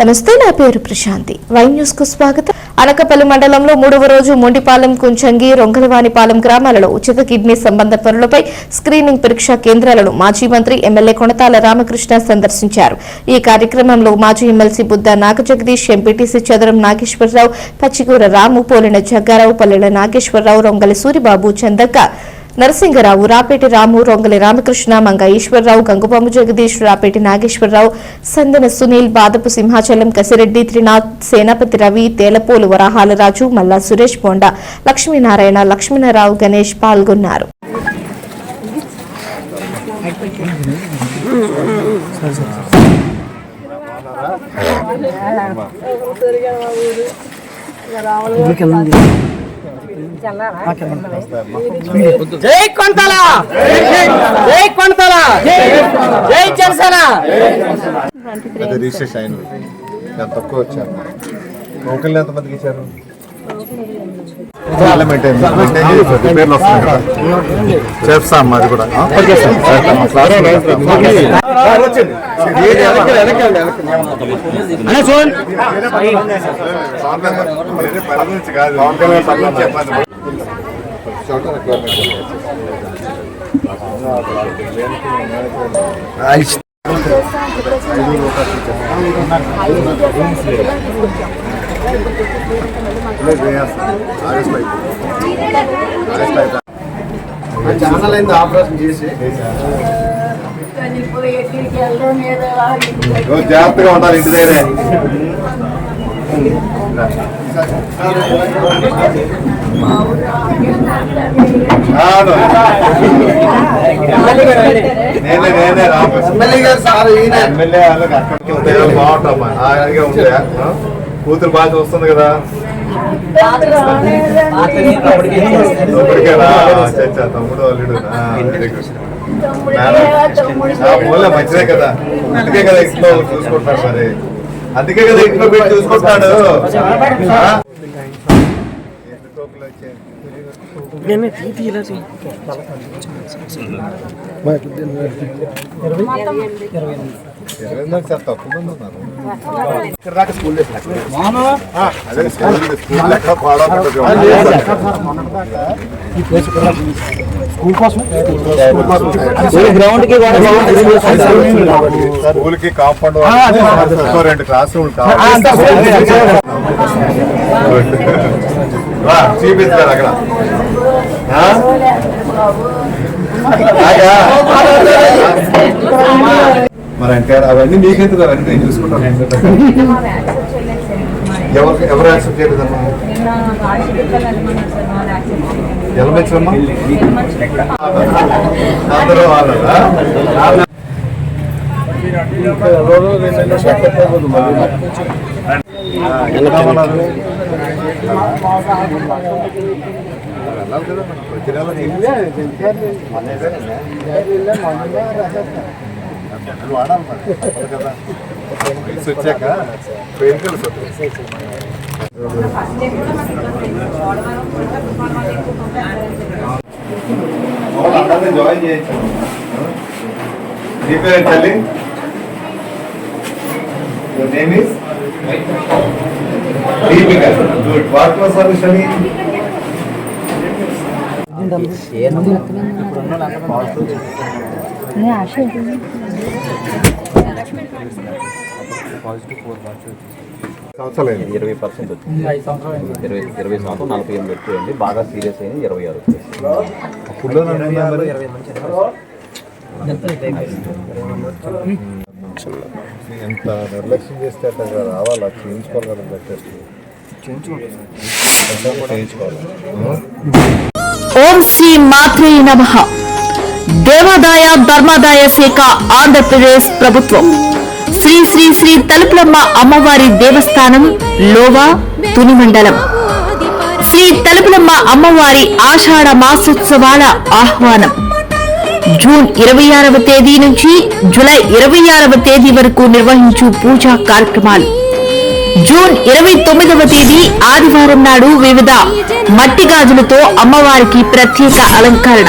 నమస్తే నా పేరు ప్రశాంతి. వై న్యూస్కు స్వాగతం. అనకపల్లి మండలంలో మూడవ రోజు మొండిపాలెం కుంచంగి రొంగలవానిపాలెం గ్రామాలలో ఉచిత కిడ్నీ సంబంధ పనులపై స్క్రీనింగ్ పరీక్షా కేంద్రాలను మాజీ మంత్రి ఎమ్మెల్యే కొనతాల రామకృష్ణ సందర్శించారు. ఈ కార్యక్రమంలో మాజీ ఎమ్మెల్సీ బుద్ధ నాగజగదీష్ ఎంపీటీసీ చదరం నాగేశ్వరరావు పచ్చికూర రాము పోలిన జగ్గారావు పల్లెల నాగేశ్వరరావు రొంగలి సూరిబాబు చందక్క నరసింగరావు రాపేటి రాము రొంగలి రామకృష్ణ మంగ ఈశ్వరరావు గంగుపాము జగదీష్ రాపేటి నాగేశ్వరరావు సందన సునీల్ బాదపు సింహాచలం కసిరెడ్డి త్రినాథ్ సేనాపతి రవి తేలపోలు వరాహాలరాజు మల్లా సురేష్ బోండా లక్ష్మీనారాయణ లక్ష్మీనారావు గణేష్ పాల్గొన్నారు. జై కొంతల! జై కొంతల! జై జనసేన! రిజిస్ట్రేషన్ అయిన తక్కువ వచ్చారు? టోకెన్లు ఎంతమందికి ఇచ్చారు? చాలా మెయింటైన్ మెయింటైన్ చేస్తారు రిపేర్లు వస్తున్నాయి కదా చేస్తాం అది కూడా ఆ? చేస్తాం. క్లాస్ అనే చూడండి ఛానల్ అయింది ఆపరేషన్ చేసి జాగ్రత్తగా ఉండాలి ఇంటి దగ్గరే. నేనే నేనే గారు సార్ ఈయన ఎమ్మెల్యే వాళ్ళకి అక్కడికి ఉంటే బాగుంటామ్మా అలాగే ఉంటే ఆ? కూతురు బాగా చూస్తుంది కదా. తమ్ముడు అల్లుడు. మంచిదే కదా. అందుకే కదా ఇంట్లో చూసుకుంటాడు మరి. అందుకే కదా ఇంట్లో పెట్టి చూసుకుంటాడు తక్కువ మంది ఉన్నారు ఇక్కడ దాకా స్కూల్ ఆ, అదే స్కూల్ పాడవకుండా గ్రౌండ్కి స్కూల్కి కాంపౌండ్ రెండు క్లాస్ రూమ్ చూపిస్తారు అక్కడ? మరి అంటే అవన్నీ మీకెందుకు అవన్నీ నేను చూసుకుంటాను. ఎవరు ఎవరు యాక్సెప్ట్ చేయలేదమ్మా? ఎలా అందరూ వాడాలి మరి. కదా. వచ్చాక పెయిన్ కలిసి జాయిన్ చేయొచ్చు నీ పేరు తల్లి Your name is? Deepika. Good. What was her study? సంవత్సరాలు ఇరవై పర్సెంట్ వచ్చింది. ఇరవై ఇరవై సంవత్సరం నలభై ఎనిమిది వచ్చాయండి బాగా సీరియస్ అయింది ఇరవై ఆరు ఎంత నిర్లక్ష్యం చేస్తే అట్లా రావాలా? చేయించుకోవాలి కదా బ్లడ్ టెస్ట్ చేయించుకోవాలి? ఓం శ్రీ మాత్రే నమ. దేవాదాయ ధర్మాదాయ శాఖ ఆంధ్రప్రదేశ్ ప్రభుత్వం. శ్రీ శ్రీ శ్రీ తలుపులమ్మ అమ్మవారి దేవస్థానం లోవా తుని మండలం శ్రీ తలుపులమ్మ అమ్మవారి ఆషాఢ మాసోత్సవాల ఆహ్వానం. జూన్ ఇరవై ఆరవ తేదీ నుంచి జూలై ఇరవై ఆరవ తేదీ వరకు నిర్వహించు పూజా కార్యక్రమాలు. జూన్ ఇరవై తొమ్మిదవ తేదీ ఆదివారం నాడు వివిధ మట్టి గాజులతో అమ్మవారికి ప్రత్యేక అలంకరణ.